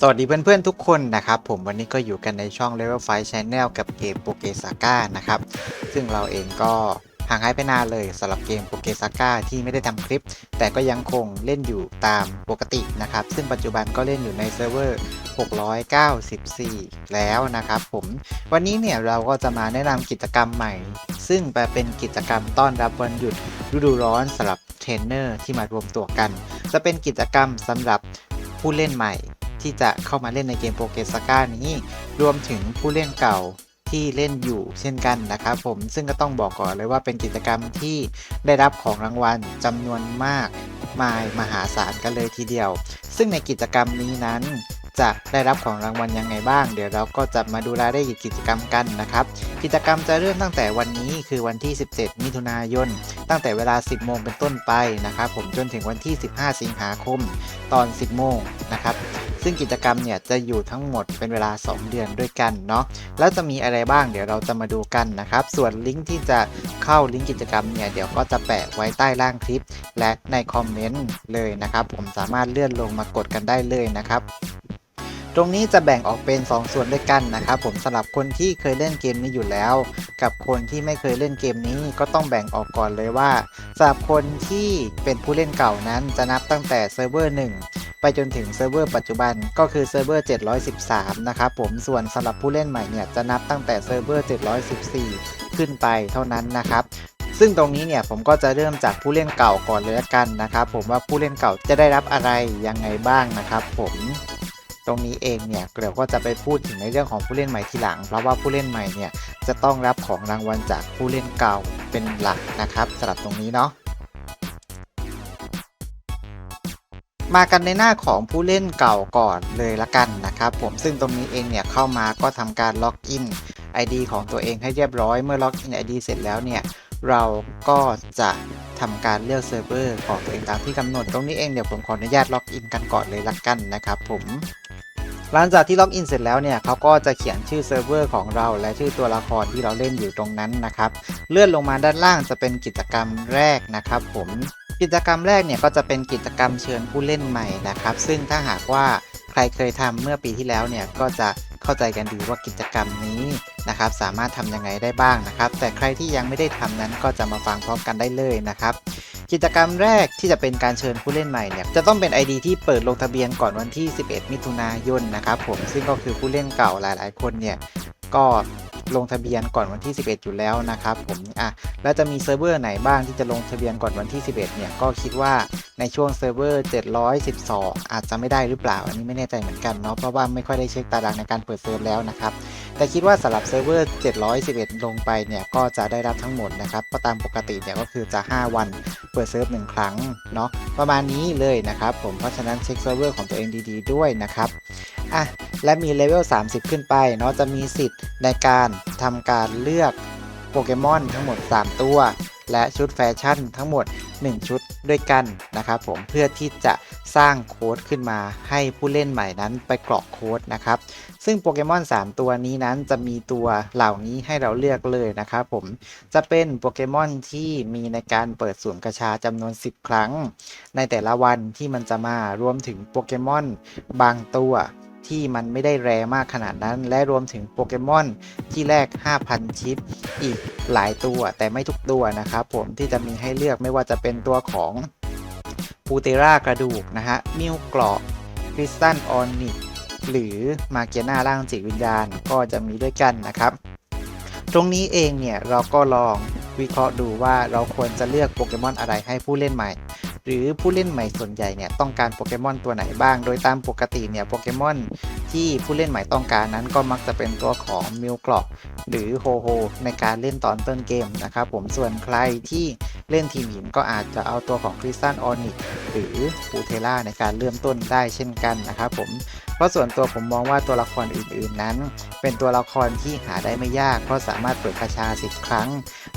สวัสดีเพื่อนๆทุกคนนะครับ ผมวันนี้ก็อยู่กันในช่อง Level 5 Channel กับเกมโปเกซาก้านะครับ ซึ่งเราเองก็ห่างหายไปนานเลยสำหรับเกมโปเกซาก้าที่ไม่ได้ทำคลิป แต่ก็ยังคงเล่นอยู่ตามปกตินะครับ ซึ่งปัจจุบันก็เล่นอยู่ในเซิร์ฟเวอร์ 694 แล้วนะครับผม วันนี้เนี่ยเราก็จะมาแนะนำกิจกรรมใหม่ ซึ่งเป็นกิจกรรมต้อนรับวันหยุดฤดูร้อนสำหรับเทรนเนอร์ที่มารวมตัวกัน จะเป็นกิจกรรมสำหรับ ผู้เล่นใหม่ที่จะเข้ามาเล่นในเกมโปเกสก้านี้ รวมถึงผู้เล่นเก่าที่เล่นอยู่เช่นกันนะครับผมซึ่งก็ต้องบอกก่อนเลยว่าเป็นกิจกรรมที่ได้รับของรางวัลจำนวนมากมายมหาศาลกันเลยทีเดียว ซึ่งในกิจกรรมนี้นั้น จะได้รับของรางวัลยังไงบ้าง เดี๋ยวเราก็จะมาดูรายละเอียดกิจกรรมกันนะครับ กิจกรรมจะเริ่มตั้งแต่วันนี้คือวันที่ 17 มิถุนายน ตั้งแต่เวลา 10 โมงเป็นต้นไปนะครับ ผมจนถึงวันที่ 15 สิงหาคมตอน 10 โมงนะครับซึ่งกิจกรรมเนี่ยจะอยู่ทั้งหมดเป็นเวลา 2 เดือนด้วยกันเนาะแล้วจะมีอะไรบ้างเดี๋ยวเราจะมาดูกันนะครับ ส่วนลิงก์ที่จะเข้าลิงก์กิจกรรมเนี่ยเดี๋ยวก็จะแปะไว้ใต้ล่างคลิป และในคอมเมนต์เลยนะครับ ผมสามารถเลื่อนลงมากดกันได้เลยนะครับ ตรงนี้จะแบ่งออกเป็น 2 ส่วนด้วยกันนะครับผมสำหรับคนที่เคยเล่นเกมนี้อยู่แล้ว กับคนที่ไม่เคยเล่นเกมนี้ก็ต้องแบ่งออกก่อนเลยว่าสำหรับคนที่เป็นผู้เล่นเก่านั้นจะนับตั้งแต่เซิร์ฟเวอร์1ไปจนถึงเซิร์ฟเวอร์ปัจจุบันก็คือเซิร์ฟเวอร์ 713 นะครับผมส่วนสำหรับผู้เล่นใหม่เนี่ยจะนับตั้งแต่เซิร์ฟเวอร์ 714 ขึ้นไปเท่านั้นนะครับซึ่งตรงนี้เนี่ยผมก็จะเริ่มจากผู้เล่นเก่าก่อนเลยละกันนะครับผมว่าผู้เล่นเก่าจะได้รับอะไรยังไงบ้างนะครับผม ตรงนี้เองเนี่ยเดี๋ยวก็จะไปพูดถึงในเรื่องของผู้เล่นใหม่ทีหลัง เพราะว่าผู้เล่นใหม่เนี่ยจะต้องรับของรางวัลจากผู้เล่นเก่าเป็นหลักนะครับสำหรับตรงนี้เนาะมากันในหน้าของผู้เล่นเก่าก่อนเลยละกันนะครับผมซึ่งตรงนี้เองเนี่ยเข้ามาก็ทำการล็อกอิน ID ของตัวเองให้เรียบร้อยเมื่อล็อกอิน ID เสร็จแล้วเนี่ยเราก็จะทำการเลือกเซิร์ฟเวอร์ของตัวเองตามที่กำหนด ตรงนี้เองเดี๋ยวผมขออนุญาตล็อกอินกันก่อนเลยละกันนะครับผม หลังจากที่ล็อกอินเสร็จแล้วเนี่ยเขาก็จะเขียนชื่อเซิร์ฟเวอร์ของเราและชื่อตัวละครที่เราเล่นอยู่ตรงนั้นนะครับ เลื่อนลงมาด้านล่างจะเป็นกิจกรรมแรกนะครับ ผมกิจกรรมแรกเนี่ยก็จะเป็นกิจกรรมเชิญผู้เล่นใหม่นะครับ ซึ่งถ้าหากว่าใครเคยทำเมื่อปีที่แล้วเนี่ยก็จะเข้าใจกันดีว่ากิจกรรมนี้นะครับ สามารถทำยังไงได้บ้างนะครับ แต่ใครที่ยังไม่ได้ทำนั้นก็จะมาฟังพร้อมกันได้เลยนะครับ กิจกรรมแรกที่จะเป็นการเชิญผู้เล่นใหม่เนี่ยจะต้องเป็น ID ที่เปิดลงทะเบียนก่อนวันที่ 11 มิถุนายนนะครับผมซึ่งก็คือผู้เล่นเก่าหลาย ๆ คนเนี่ยก็ ลงทะเบียนก่อนวันที่ 11 อยู่แล้วนะครับผมอะแล้วจะมีเซิร์ฟเวอร์ไหนบ้างที่จะลงทะเบียนก่อนวันที่ 11 เนี่ยก็คิดว่าในช่วงเซิร์ฟเวอร์ 712 อาจจะไม่ได้หรือเปล่า อันนี้ไม่แน่ใจเหมือนกันเนาะเพราะว่าไม่ค่อยได้เช็คตารางในการเปิดเซิร์ฟแล้วนะครับแต่คิดว่าสำหรับเซิร์ฟเวอร์ 711 ลงไปเนี่ยก็จะได้รับทั้งหมดนะครับเพราะตามปกติเนี่ยก็คือจะ 5 วันเปิดเซิร์ฟหนึ่งครั้งเนาะประมาณนี้เลยนะครับผมเพราะฉะนั้นเช็คเซิร์ฟเวอร์ของตัวเองดี ๆ ด้วยนะครับ อะและมีเลเวล 30 ขึ้นไปเนาะจะมีสิทธิ์ในการทำการเลือกโปเกมอนทั้งหมด 3 ตัว และชุดแฟชั่นทั้งหมด 1 ชุดด้วยกันนะครับผมเพื่อที่จะสร้างโค้ดขึ้นมาให้ผู้เล่นใหม่นั้นไปกรอกโค้ดนะครับ ซึ่งโปเกมอน 3 ตัวนี้นั้นจะมีตัวเหล่านี้ให้เราเลือกเลยนะครับผม จะเป็นโปเกมอนที่มีในการเปิดสวมกระชาจำนวน 10 ครั้ง ในแต่ละวันที่มันจะมารวมถึงโปเกมอนบางตัว ที่มันไม่ได้แรมากขนาดนั้น และรวมถึงโปเกมอนที่แลก5,000 ชิป อีกหลายตัวแต่ไม่ทุกตัวนะครับผมที่จะมีให้เลือกไม่ว่าจะเป็นตัวของปูเตรากระดูกนะฮะมิวกรอบคริสตัลออนิกหรือมาเกียนาร่างจิตวิญญาณก็จะมีด้วยกันนะครับ ตรงนี้เองเนี่ยเราก็ลองวิเคราะห์ดูว่าเราควรจะเลือกโปเกมอนอะไรให้ผู้เล่นใหม่ หรือผู้เล่นใหม่ส่วนใหญ่เนี่ยต้องการโปเกมอนตัวไหนบ้าง โดยตามปกติเนี่ยโปเกมอนที่ผู้เล่นใหม่ต้องการนั้นก็มักจะเป็นตัวของมิวกรอกหรือโฮโฮในการเล่นตอนต้นเกมนะครับผมส่วนใครที่เล่นทีมหินก็อาจจะเอาตัวของคริสตัลออนิกหรือปูเทล่าในการเริ่มต้นได้เช่นกันนะครับผมเพราะส่วนตัวผมมองว่าตัวละครอื่นๆนั้น เป็นตัวละครที่หาได้ไม่ยาก เพราะสามารถเปิดกระชา 10 ครั้ง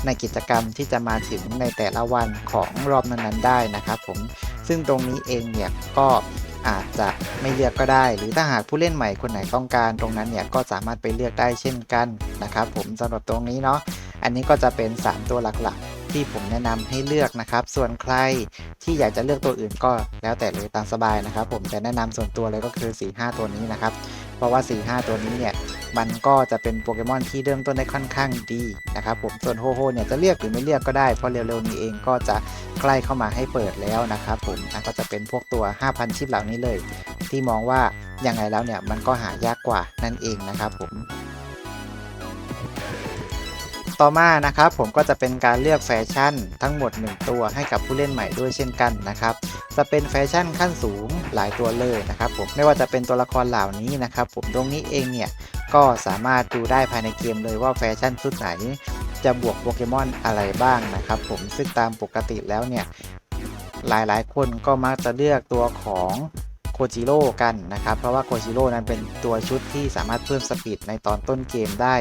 ในกิจกรรมที่จะมาถึงในแต่ละวันของรอบนั้นๆ ได้นะครับผมซึ่งตรงนี้เองเนี่ยก็อาจจะไม่เลือกก็ได้ หรือถ้าหากผู้เล่นใหม่คนไหนต้องการ ตรงนั้นเนี่ยก็สามารถไปเลือกได้เช่นกันนะครับผมสำหรับตรงนี้เนาะอันนี้ก็จะเป็น 3 ตัวหลักๆ ที่ผมแนะนำให้เลือกนะครับ ส่วนใครที่อยากจะเลือกตัวอื่นก็แล้วแต่เลยตามสบายนะครับ ผมแต่แนะนำส่วนตัวเลยก็คือ 4-5 ตัวนี้นะครับ เพราะว่า 4-5 ตัวนี้เนี่ยมันก็จะเป็นโปเกมอนที่เริ่มต้นได้ค่อนข้างดีนะครับผมส่วนโฮโฮเนี่ยจะเลือกหรือไม่เลือกก็ได้ เพราะเร็วๆนี้เองก็จะใกล้เข้ามาให้เปิดแล้วนะครับผมก็จะเป็นพวกตัว 5,000 ชิปเหล่านี้เลย ที่มองว่ายังไงแล้วเนี่ยมันก็หายากกว่านั่นเองนะครับผม ต่อมานะครับผมก็จะเป็นการเลือกแฟชั่นทั้งหมด 1 ตัวให้กับผู้เล่นใหม่ด้วยเช่นกันนะครับจะเป็นแฟชั่นขั้นสูงหลายตัวเลยนะครับผมไม่ว่าจะเป็นตัวละครเหล่านี้นะครับผมตรงนี้เองเนี่ยก็สามารถดูได้ภายในเกมเลยว่าแฟชั่นชุดไหน จะบวกโปเกมอนอะไรบ้างนะครับผมซึ่งตามปกติแล้วเนี่ยหลายๆ คนก็มักจะเลือกตัวของ โคจิโร่กันนะครับ เพราะว่าโคจิโร่นั้นเป็นตัวชุดที่สามารถเพิ่มสปีดในตอนต้นเกมได้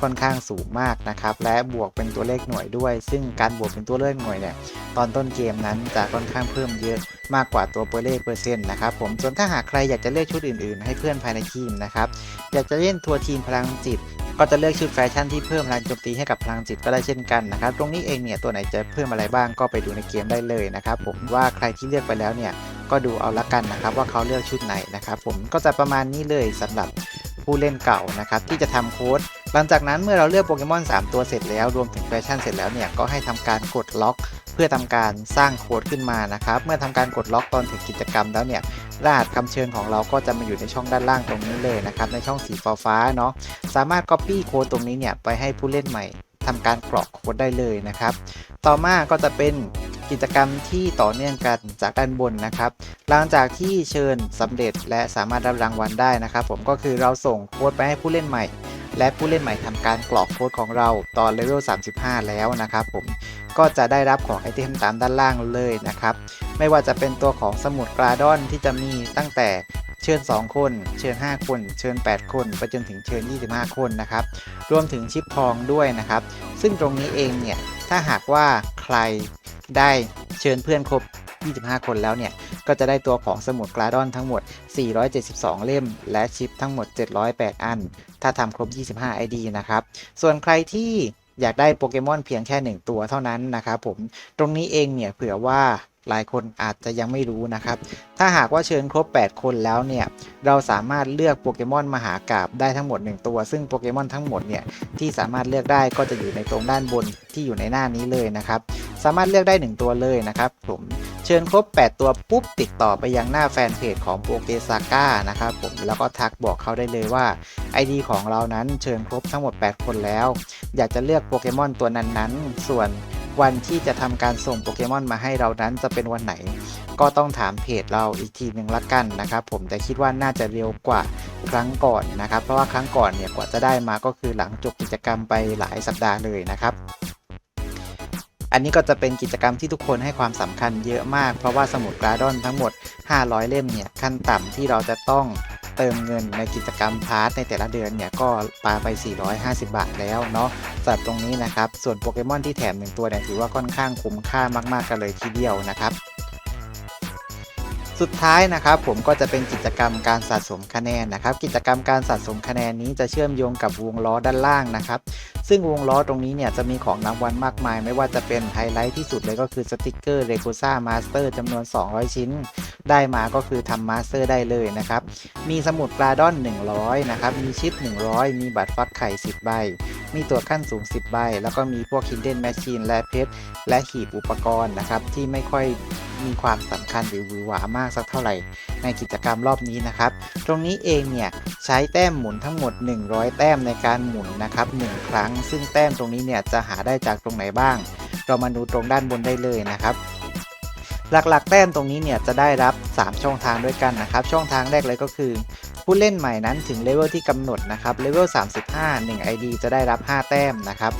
ค่อนข้างสูงมากนะครับ และบวกเป็นตัวเลขหน่วยด้วย ซึ่งการบวกเป็นตัวเลขหน่วยเนี่ยตอนต้นเกมนั้นจะค่อนข้างเพิ่มเยอะมากกว่าตัวเปอร์เลขเปอร์เซ็นต์นะครับผมส่วนถ้าหากใครอยากจะเลือกชุดอื่นๆ ให้เพื่อนภายในทีมนะครับอยากจะเล่นทัวร์ทีมพลังจิตก็จะเลือกชุดแฟชั่นที่เพิ่มพลังโจมตีให้กับพลังจิตก็ได้เช่นกันนะครับ ตรงนี้เองเนี่ยตัวไหนจะเพิ่มอะไรบ้างก็ไปดูในเกมได้เลยนะครับผมว่าใครที่เลือกไปแล้วเนี่ย ก็ดูเอาละกันนะครับว่าเขาเลือกชุดไหนนะครับ ผมก็จะประมาณนี้เลยสำหรับผู้เล่นเก่านะครับที่จะทำโค้ดหลังจากนั้นเมื่อเราเลือกโปเกมอน 3 ตัวเสร็จแล้วรวมถึงแฟชั่นเสร็จแล้วเนี่ยก็ให้ทำการกดล็อก เพื่อทำการสร้างโค้ดขึ้นมานะครับ เมื่อทำการกดล็อกตอนถึงกิจกรรมแล้วเนี่ยรหัสคำเชิญของเราก็จะมาอยู่ในช่องด้านล่างตรงนี้เลยนะครับในช่องสีฟ้าเนาะสามารถ Copy โค้ดตรงนี้เนี่ยไปให้ผู้เล่นใหม่ทำการกรอกโค้ดได้เลยนะครับ ต่อมาก็จะเป็น กิจกรรมที่ต่อเนื่องกันจากด้านบนนะครับ หลังจากที่เชิญสำเร็จและสามารถรับรางวัลได้นะครับ ผมก็คือเราส่งโค้ดไปให้ผู้เล่นใหม่ และผู้เล่นใหม่ทำการกรอกโค้ดของเราตอนเลเวล35 แล้วนะครับผมก็จะได้รับของไอเทมตามด้านล่างเลยนะครับ ไม่ว่าจะเป็นตัวของสมุดกราดอนที่จะมีตั้งแต่เชิญ 2 คน เชิญ 5 คน เชิญ 8 คนไปจนถึงเชิญ 25 คนนะครับ รวมถึงชิปทองด้วยนะครับ ซึ่งตรงนี้เองเนี่ย ถ้าหากว่าใคร ได้เชิญเพื่อนครบ 25 คนแล้วเนี่ย ก็จะได้ตัวของสมุดกราดอนทั้งหมด 472 เล่ม และชิปทั้งหมด 708 อัน ถ้าทำครบ 25 ID นะครับ ส่วนใครที่อยากได้โปเกมอนเพียงแค่ 1 ตัวเท่านั้นนะครับผม ตรงนี้เองเนี่ยเผื่อว่า หลายคนอาจจะยังไม่รู้นะครับ ถ้าหากว่าเชิญครบ 8 คนแล้วเนี่ย เราสามารถเลือกโปเกมอนมหากราบได้ทั้งหมด 1 ตัว ซึ่งโปเกมอนทั้งหมดเนี่ยที่สามารถเลือกได้ก็จะอยู่ในตรงด้านบนที่อยู่ในหน้านี้เลยนะครับ สามารถเลือกได้ 1 ตัวเลยนะครับ ผมเชิญครบ 8 ตัวปุ๊บติดต่อไปยังหน้าแฟนเพจของโปเกซาก้านะครับผมแล้วก็ทักบอกเขาได้เลยว่า ID ของเรานั้นเชิญครบทั้งหมด 8 คนแล้ว อยากจะเลือกโปเกมอนตัวนั้นๆ ส่วน วันที่จะทำการส่งโปเกมอนมาให้เรานั้นจะเป็นวันไหน ก็ต้องถามเพจเราอีกทีหนึ่งละกันนะครับผมแต่คิดว่าน่าจะเร็วกว่าครั้งก่อนนะครับ เพราะว่าครั้งก่อนเนี่ยกว่าจะได้มาก็คือหลังจบกิจกรรมไปหลายสัปดาห์เลยนะครับอันนี้ก็จะเป็นกิจกรรมที่ทุกคนให้ความสำคัญเยอะมาก เพราะว่าสมุดกราดอนทั้งหมด 500 เล่มเนี่ยขั้นต่ำที่เราจะต้อง เติมเงินในกิจกรรมพาร์ทในแต่ละเดือนเนี่ยก็ปาไป 450 บาทแล้วเนาะสำหรับตรงนี้นะครับ ส่วนโปเกมอนที่แถมหนึ่งตัวเนี่ยถือว่าค่อนข้างคุ้มค่ามากๆกันเลยทีเดียวนะครับ สุดท้ายนะครับผมก็จะเป็นกิจกรรมการสะสมคะแนนนะครับ กิจกรรมการสะสมคะแนนนี้จะเชื่อมโยงกับวงล้อด้านล่างนะครับ ซึ่งวงล้อตรงนี้เนี่ยจะมีของรางวัลมากมาย ไม่ว่าจะเป็นไฮไลท์ที่สุดเลยก็คือสติกเกอร์เลโกซ่ามาสเตอร์จำนวน 200 ชิ้น ได้มาก็คือทำมาสเตอร์ได้เลยนะครับ มีสมุดปลาดอน 100 นะครับ มีชิป 100 มีบัตรฟักไข่ 10 ใบ มีตัวขั้นสูง 10 ใบ แล้วก็มีพวก Hidden Machine และเพชรและหีบอุปกรณ์นะครับที่ไม่ค่อย มีความสำคัญหรือหวือหวามากสักเท่าไหร่ ในกิจกรรมรอบนี้นะครับ ตรงนี้เองเนี่ยใช้แต้มหมุนทั้งหมด 100 แต้มในการหมุนนะครับ1ครั้ง ซึ่งแต้มตรงนี้เนี่ยจะหาได้จากตรงไหนบ้าง เรามาดูตรงด้านบนได้เลยนะครับหลักๆ แต้มตรงนี้เนี่ยจะได้รับ 3 ช่องทางด้วยกันนะครับ ช่องทางแรกเลยก็คือ ผู้เล่นใหม่นั้นถึงเลเวลที่กำหนดนะครับเลเวล35 1 ID จะได้รับ 5 แต้มนะครับ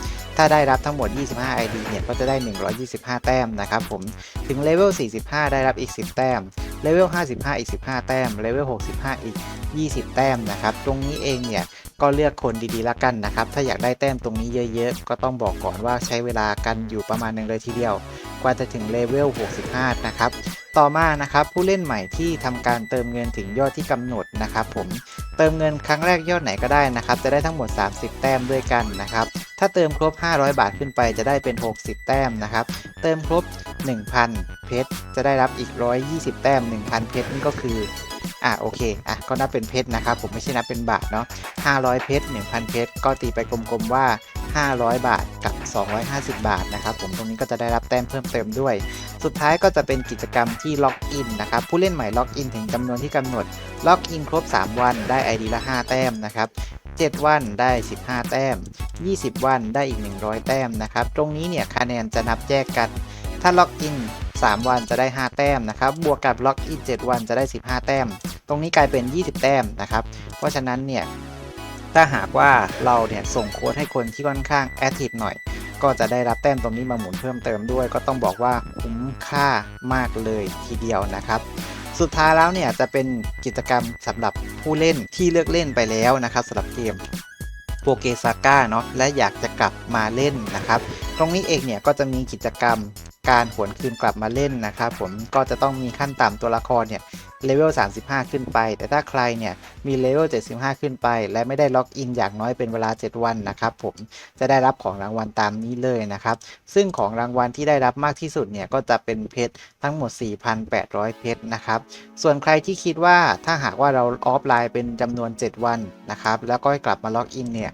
ถ้าได้รับทั้งหมด 25 ID เนี่ย ก็จะได้ 125 แต้มนะครับผม ถึงเลเวล 45 ได้รับอีก 10 แต้ม เลเวล 55 อีก 15 แต้ม เลเวล 65 อีก 20 แต้มนะครับ ตรงนี้เองเนี่ย ก็เลือกคนดีๆละกันนะครับ ถ้าอยากได้แต้มตรงนี้เยอะๆ ก็ต้องบอกก่อนว่าใช้เวลากันอยู่ประมาณหนึ่งเลยทีเดียว กว่าจะถึงเลเวล 65 นะครับ ต่อมานะครับผู้เล่นใหม่ที่ทำการเติมเงินถึงยอดที่กำหนดนะครับผม เติมเงินครั้งแรกยอดไหนก็ได้นะครับ จะได้ทั้งหมด 30 แต้มด้วยกันนะครับ ถ้าเติมครบ 500 บาทขึ้นไปจะได้เป็น 60 แต้มนะครับ เติมครบ 1,000 เพชรจะได้รับอีก 120 แต้ม 1,000 เพชรนี่ก็คืออะโอเคอะก็นับเป็นเพชรนะครับ ผมไม่ใช่นับเป็นบาทเนาะ500 เพชร 1,000 เพชร ก็ตีไปกลมๆว่า 500 บาทกับ 250 บาทนะครับผมตรงนี้ก็จะได้รับแต้มเพิ่มเติมด้วย สุดท้ายก็จะเป็นกิจกรรมที่ล็อกอินนะครับผู้เล่นใหม่ล็อกอินถึงจำนวนที่กำหนด ล็อกอินครบ 3 วันได้ ID ละ 5 แต้มนะครับ7 วันได้ 15 แต้ม 20 วันได้อีก 100 แต้มนะครับ ตรงนี้เนี่ยคะแนนจะนับแยกกัน ถ้าล็อกอิน 3 วันจะได้ 5 แต้มนะครับ บวกกับล็อกอิน 7 วันจะได้ 15 แต้ม ตรงนี้กลายเป็น 20 แต้มนะครับ เพราะฉะนั้นเนี่ย ถ้าหากว่าเราเนี่ยส่งโค้ดให้คนที่ค่อนข้างแอคทีฟหน่อย ก็จะได้รับแต้มตรงนี้มาหมุนเพิ่มเติมด้วย ก็ต้องบอกว่าคุ้มค่ามากเลยทีเดียวนะครับสุดท้ายแล้วเนี่ยจะเป็นกิจกรรมสำหรับผู้เล่นที่เลือกเล่นไปแล้วนะครับสำหรับเกมโปเกซาก้าเนาะและอยากจะกลับมาเล่นนะครับ ตรงนี้เองเนี่ยก็จะมีกิจกรรมการหวนคืนกลับมาเล่นนะครับผมก็จะต้องมีขั้นต่ำตัวละครเนี่ย เลเวล 35 ขึ้นไป แต่ถ้าใครเนี่ยมีเลเวล 75 ขึ้นไป และไม่ได้ล็อกอินอย่างน้อยเป็นเวลา 7 วันนะครับผมจะได้รับของรางวัลตามนี้เลยนะครับ ซึ่งของรางวัลที่ได้รับมากที่สุดเนี่ยก็จะเป็นเพชรทั้งหมด 4,800 เพชรนะครับ ส่วนใครที่คิดว่าถ้าหากว่าเราออฟไลน์เป็นจำนวน 7 วันนะครับ แล้วก็กลับมาล็อกอินเนี่ย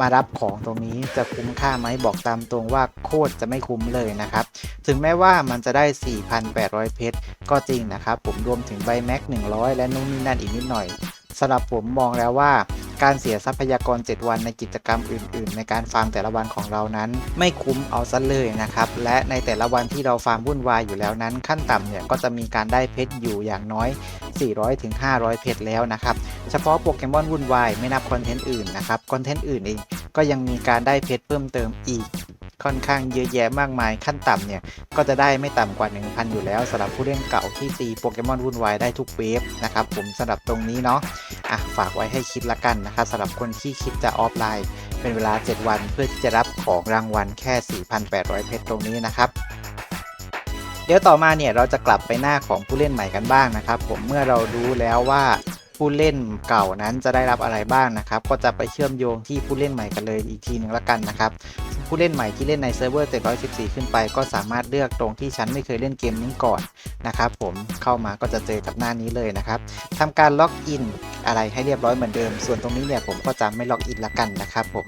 มารับของตรงนี้จะคุ้มค่าไหมบอกตามตรงว่าโคตรจะไม่คุ้มเลยนะครับ ถึงแม้ว่ามันจะได้ 4,800 เพชรก็จริงนะครับ ผมรวมถึงใบแม็ก100 และนู่นนี่นั่นอีกนิดหน่อยสำหรับผมมองแล้วว่า การเสียทรัพยากร 7 วันในกิจกรรมอื่น ๆ ในการฟาร์มแต่ละวันของเรานั้น ไม่คุ้มเอาซะเลยนะครับ และในแต่ละวันที่เราฟาร์มวุ่นวายอยู่แล้วนั้น ขั้นต่ำเนี่ยก็จะมีการได้เพชรอยู่อย่างน้อย 400-500ถึงเพชรแล้วนะครับ เฉพาะโปเกมอนวุ่นวายไม่นับคอนเทนต์อื่นนะครับ คอนเทนต์อื่นเองก็ยังมีการได้เพชรเพิ่มเติมอีก ค่อนข้างเยอะแยะมากมายขั้นต่ำเนี่ย ก็จะได้ไม่ต่ำกว่า 1,000 อยู่แล้วสำหรับผู้เล่นเก่าที่ตีโปเกมอนวุ่นวายได้ทุกเวฟนะครับผมสำหรับตรงนี้เนาะอะฝากไว้ให้คิดละกันนะครับสำหรับคนที่คิดจะออฟไลน์ เป็นเวลา 7 วันเพื่อที่จะรับของรางวัลแค่ 4,800 เพชรตรงนี้นะครับเดี๋ยวต่อมาเนี่ยเราจะกลับไปหน้าของผู้เล่นใหม่กันบ้างนะครับ ผมเมื่อเรารู้แล้วว่าผู้เล่นเก่านั้นจะได้รับอะไรบ้างนะครับ ก็จะไปเชื่อมโยงที่ผู้เล่นใหม่กันเลยอีกทีหนึ่งละกันนะครับ ผู้เล่นใหม่ที่เล่นในเซิร์ฟเวอร์ 714 ขึ้นไป ก็สามารถเลือกตรงที่ฉันไม่เคยเล่นเกมนี้ก่อนนะครับผมเข้ามาก็จะเจอกับหน้านี้เลยนะครับทำการล็อกอินอะไรให้เรียบร้อยเหมือนเดิม ส่วนตรงนี้เนี่ยผมก็จะไม่ล็อกอินละกันนะครับผม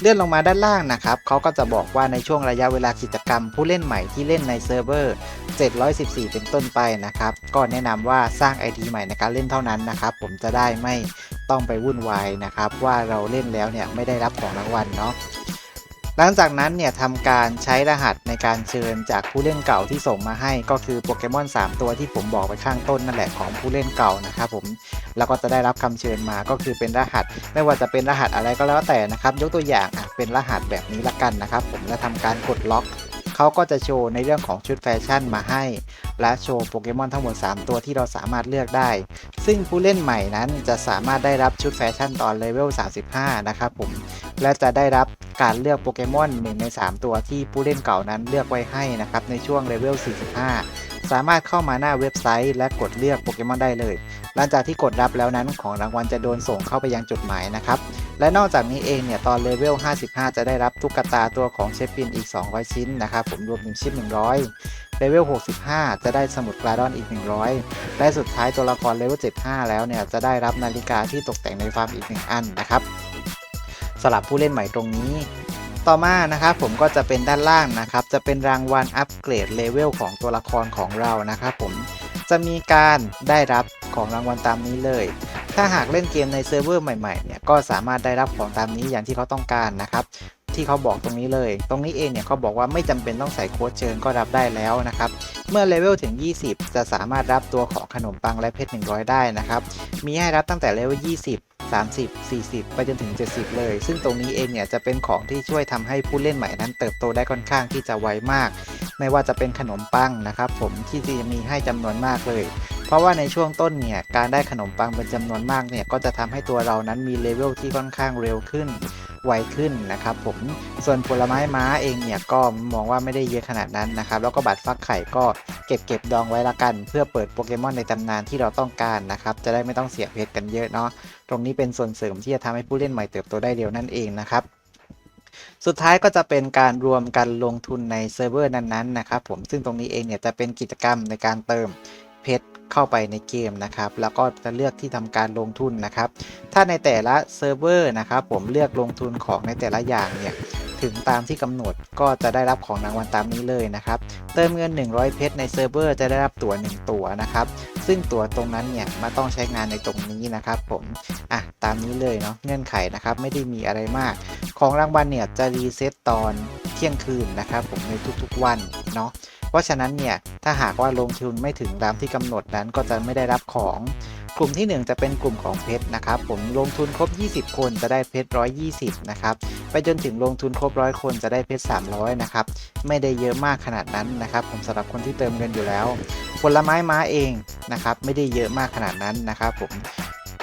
เลื่อนลงมาด้านล่างนะครับเขาก็จะบอกว่าในช่วงระยะเวลากิจกรรม ผู้เล่นใหม่ที่เล่นในเซิร์ฟเวอร์ 714 เป็นต้นไปนะครับก็แนะนำว่าสร้าง ID ใหม่ในการเล่นเท่านั้นนะครับผมจะได้ไม่ต้องไปวุ่นวายนะครับว่าเราเล่นแล้วเนี่ยไม่ได้รับของรางวัลเนาะ หลังจากนั้นเนี่ยทำการใช้รหัสในการเชิญจากผู้เล่นเก่าที่ส่งมาให้ ก็คือโปเกมอน 3 ตัวที่ผมบอกไปข้างต้นนั่นแหละของผู้เล่นเก่านะครับผมแล้วก็จะได้รับคำเชิญมาก็คือเป็นรหัส ไม่ว่าจะเป็นรหัสอะไรก็แล้วแต่นะครับ ยกตัวอย่างอะเป็นรหัสแบบนี้ละกันนะครับ ผมแล้วทำการกดล็อก เขาก็จะโชว์ในเรื่องของชุดแฟชั่นมาให้ และโชว์โปเกมอนทั้งหมด 3 ตัวที่เราสามารถเลือกได้ ซึ่งผู้เล่นใหม่นั้นจะสามารถได้รับชุดแฟชั่นตอนเลเวล 35 นะครับผม และจะได้รับการเลือกโปเกมอน1ใน 3 ตัวที่ผู้เล่นเก่านั้นเลือกไว้ให้นะครับในช่วงเลเวล 45สามารถเข้ามาหน้าเว็บไซต์และกดเลือกโปเกมอนได้เลย หลังจากที่กดรับแล้วนั้นของรางวัลจะโดนส่งเข้าไปยังจุดหมายนะครับ และนอกจากนี้เองเนี่ยตอนเลเวล 55 จะได้รับตุ๊กตาตัวของเชฟปินอีก 200 ชิ้นนะครับผมรวมถึงชิป100 เลเวล 65 จะได้สมุดกราดอนอีก 100 และสุดท้ายตัวละครเลเวล 75 แล้วเนี่ยจะได้รับนาฬิกาที่ตกแต่งในฟาร์มอีก 1 อันนะครับสำหรับผู้เล่นใหม่ตรงนี้ต่อมานะครับผมก็จะเป็นด้านล่างนะครับ จะเป็นรางวัลอัปเกรดเลเวลของตัวละครของเรานะครับผมจะมีการได้รับของรางวัลตามนี้เลย ถ้าหากเล่นเกมในเซิร์ฟเวอร์ใหม่ๆเนี่ยก็สามารถได้รับของตามนี้อย่างที่เขาต้องการนะครับที่เขาบอกตรงนี้เลย ตรงนี้เองเนี่ยเขาบอกว่าไม่จำเป็นต้องใส่โค้ดเชิญก็รับได้แล้วนะครับ เมื่อเลเวลถึง 20 จะสามารถรับตัวของขนมปังและเพชร 100 ได้นะครับ มีให้รับตั้งแต่เลเวล 20 30 40 ไปจนถึง 70 เลย ซึ่งตรงนี้เองเนี่ยจะเป็นของที่ช่วยทำให้ผู้เล่นใหม่นั้นเติบโตได้ค่อนข้างที่จะไวมาก ไม่ว่าจะเป็นขนมปังนะครับผมที่จะมีให้จำนวนมากเลย เพราะว่าในช่วงต้นเนี่ย การได้ขนมปังเป็นจำนวนมากเนี่ย ก็จะทำให้ตัวเรานั้นมีเลเวลที่ค่อนข้างเร็วขึ้น ไวขึ้นนะครับผม ส่วนผลไม้ม้าเองเนี่ย ก็มองว่าไม่ได้เยอะขนาดนั้นนะครับ แล้วก็บัตรฟักไข่ก็เก็บเก็บดองไว้ละกัน เพื่อเปิดโปเกมอนในตำนานที่เราต้องการนะครับ จะได้ไม่ต้องเสียเพชรกันเยอะเนาะ ตรงนี้เป็นส่วนเสริมที่จะทำให้ผู้เล่นใหม่เติบโตได้เร็วนั่นเองนะครับสุดท้ายก็จะเป็นการรวมกันลงทุนในเซิร์ฟเวอร์นั้นๆนะครับผมซึ่งตรงนี้เองเนี่ยจะเป็นกิจกรรมในการเติมเพชร เข้าไปในเกมนะครับ แล้วก็จะเลือกที่ทำการลงทุนนะครับ ถ้าในแต่ละเซิร์ฟเวอร์นะครับผมเลือกลงทุนของในแต่ละอย่างเนี่ยถึงตามที่กำหนดก็จะได้รับของรางวัลตามนี้เลยนะครับ เติมเงิน 100 เพชรในเซิร์ฟเวอร์จะได้รับตั๋ว1 ตั๋วนะครับ ซึ่งตั๋วตรงนั้นเนี่ยมาต้องใช้งานในตรงนี้นะครับ ผมอะตามนี้เลยเนาะเงื่อนไขนะครับไม่ได้มีอะไรมาก ของรางวัลเนี่ยจะรีเซ็ตตอนเที่ยงคืนนะครับ ผมในทุกๆวันเนาะ เพราะฉะนั้นเนี่ยถ้าหากว่าลงทุนไม่ถึงตามที่กำหนดนั้นก็จะไม่ได้รับของ กลุ่มที่ 1 จะเป็นกลุ่มของเพชรนะครับ ผมลงทุนครบ 20 คนจะได้เพชร120 นะครับ ไปจนถึงลงทุนครบร้อยคนจะได้เพชร300 นะครับ ไม่ได้เยอะมากขนาดนั้นนะครับ ผมสำหรับคนที่เติมเงินอยู่แล้ว ผลไม้ม้าเองนะครับไม่ได้เยอะมากขนาดนั้นนะครับผม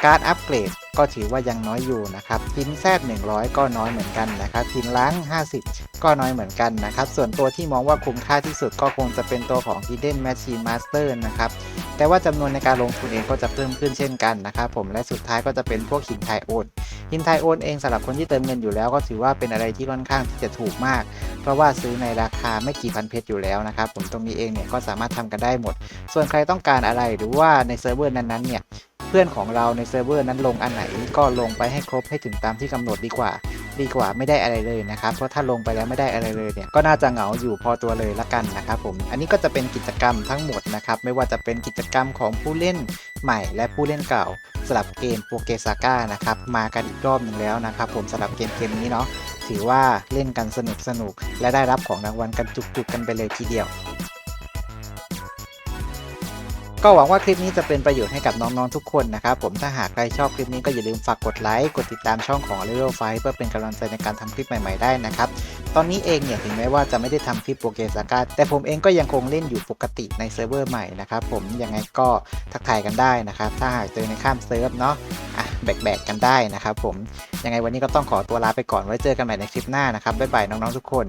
การอัปเกรดก็ถือว่ายังน้อยอยู่นะครับทินแซด100 ก็น้อยเหมือนกันนะครับทินล้าง 50 ก็น้อยเหมือนกันนะครับ ส่วนตัวที่มองว่าคุ้มค่าที่สุดก็คงจะเป็นตัวของ Hidden Machine Master นะครับ แต่ว่าจำนวนในการลงทุนเองก็จะเพิ่มขึ้นเช่นกันนะครับผมและสุดท้ายก็จะเป็นพวกหินไทโอนหินไทโอนเองสำหรับคนที่เติมเงินอยู่แล้วก็ถือว่าเป็นอะไรที่ค่อนข้างที่จะถูกมาก เพราะว่าซื้อในราคาไม่กี่พันเพชรอยู่แล้วนะครับผมตรงนี้เองเนี่ยก็สามารถทำกันได้หมด ส่วนใครต้องการอะไรหรือว่าในเซิร์ฟเวอร์นั้นๆเนี่ย เพื่อนของเราในเซิร์ฟเวอร์นั้นลงอันไหนก็ลงไปให้ครบให้ถึงตามที่กำหนดดีกว่า ดีกว่าไม่ได้อะไรเลยนะครับ เพราะถ้าลงไปแล้วไม่ได้อะไรเลยเนี่ยก็น่าจะเหงาอยู่พอตัวเลยละกันนะครับผม อันนี้ก็จะเป็นกิจกรรมทั้งหมดนะครับไม่ว่าจะเป็นกิจกรรมของผู้เล่นใหม่และผู้เล่นเก่าสำหรับเกมโปเกซาก้านะครับมากันอีกรอบหนึ่งแล้วนะครับผมสำหรับเกมเกมนี้เนาะถือว่าเล่นกันสนุกสนุกและได้รับของรางวัลกันจุกๆกันไปเลยทีเดียว ก็หวังว่าคลิปนี้จะเป็นประโยชน์ให้กับน้องๆทุกคนนะครับผมถ้าหากใครชอบคลิปนี้ก็อย่าลืมฝากกดไลค์กดติดตามช่องของ Level 5เพื่อเป็นกำลังใจในการทำคลิปใหม่ๆได้นะครับตอนนี้เองเนี่ยถึงแม้ว่าจะไม่ได้ทำคลิปโปเกซากาแต่ผมเองก็ยังคงเล่นอยู่ปกติในเซิร์ฟเวอร์ใหม่นะครับผมยังไงก็ทักทายกันได้นะครับถ้าหากเจอในข้ามเซิร์ฟเนาะอะแบกๆกันได้นะครับผมยังไงวันนี้ก็ต้องขอตัวลาไปก่อนไว้เจอกันใหม่ในคลิปหน้านะครับบ๊ายบายน้องๆทุกคน